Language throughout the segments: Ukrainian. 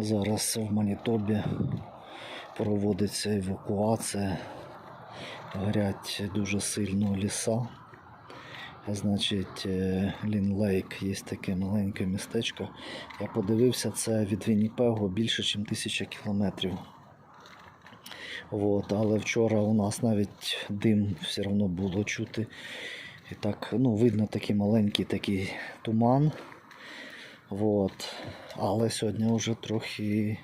Зараз в Манітобі проводиться евакуація. Горять дуже сильно ліса. Значить, е, Лін Лейк є таке маленьке містечко. Я подивився, це від Вінніпего більше, ніж тисяча кілометрів. От, але вчора у нас навіть дим все одно було чути. І так, ну, видно такий маленький такий туман. От. Але сьогодні вже трохи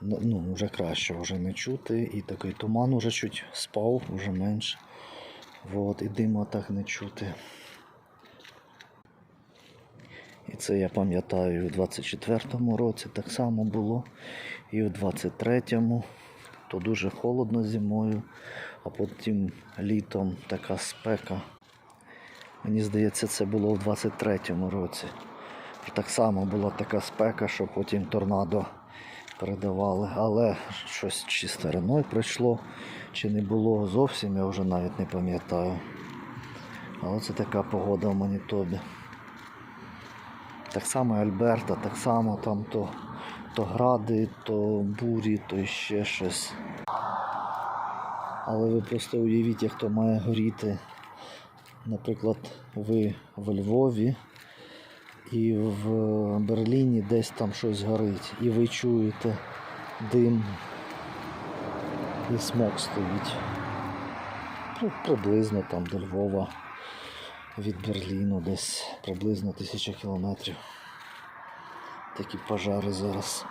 ну, вже краще вже не чути. І такий туман вже чуть спав, вже менше. От, і диму так не чути. І це я пам'ятаю, у 24-му році так само було. І у 23-му то дуже холодно зимою, а потім літом така спека. Мені здається, це було в 23-му році. Так само була така спека, що потім торнадо передавали. Але щось чи стороною пройшло, чи не було зовсім, я вже навіть не пам'ятаю. Але це така погода в Манітобі. Так само і Альберта, так само там то, то гради, то бурі, то ще щось. Але ви просто уявіть, як то має горіти. Наприклад, ви в Львові і в Берліні десь там щось горить, і ви чуєте дим і смог стоїть. Ну, приблизно там до Львова від Берліну десь приблизно тисяча кілометрів. Такі пожари зараз.